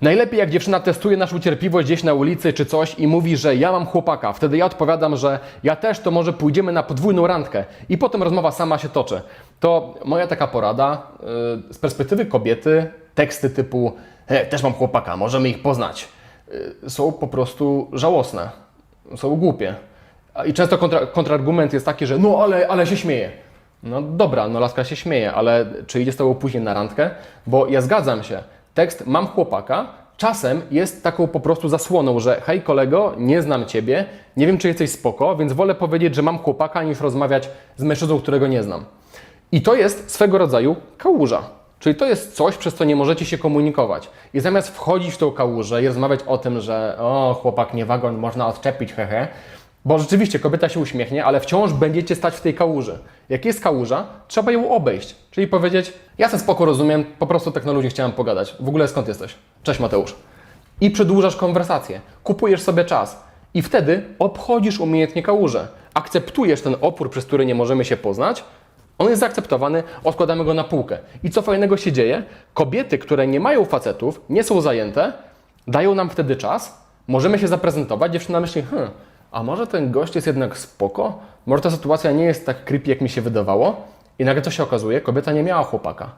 Najlepiej jak dziewczyna testuje naszą cierpliwość gdzieś na ulicy czy coś i mówi, że ja mam chłopaka. Wtedy ja odpowiadam, że ja też, to może pójdziemy na podwójną randkę. I potem rozmowa sama się toczy. To moja taka porada yy, z perspektywy kobiety, teksty typu e, też mam chłopaka, możemy ich poznać, yy, są po prostu żałosne. Są głupie. I często kontra, kontrargument jest taki, że no ale, ale się śmieje. No dobra, no laska się śmieje, ale czy idzie z tobą później na randkę? Bo ja zgadzam się, tekst mam chłopaka czasem jest taką po prostu zasłoną, że hej kolego, nie znam ciebie, nie wiem czy jesteś spoko, więc wolę powiedzieć, że mam chłopaka niż rozmawiać z mężczyzną, którego nie znam. I to jest swego rodzaju kałuża. Czyli to jest coś, przez co nie możecie się komunikować. I zamiast wchodzić w tą kałużę i rozmawiać o tym, że o, chłopak nie wagon, można odczepić, hehe, bo rzeczywiście kobieta się uśmiechnie, ale wciąż będziecie stać w tej kałuży. Jak jest kałuża, trzeba ją obejść. Czyli powiedzieć, ja ten spoko rozumiem, po prostu tak na ludzie chciałem pogadać. W ogóle skąd jesteś? Cześć Mateusz. I przedłużasz konwersację. Kupujesz sobie czas. I wtedy obchodzisz umiejętnie kałużę. Akceptujesz ten opór, przez który nie możemy się poznać. On jest zaakceptowany, odkładamy go na półkę. I co fajnego się dzieje? Kobiety, które nie mają facetów, nie są zajęte, dają nam wtedy czas, możemy się zaprezentować, dziewczyna myśli, hmm, a może ten gość jest jednak spoko? Może ta sytuacja nie jest tak creepy, jak mi się wydawało? I nagle co się okazuje? Kobieta nie miała chłopaka.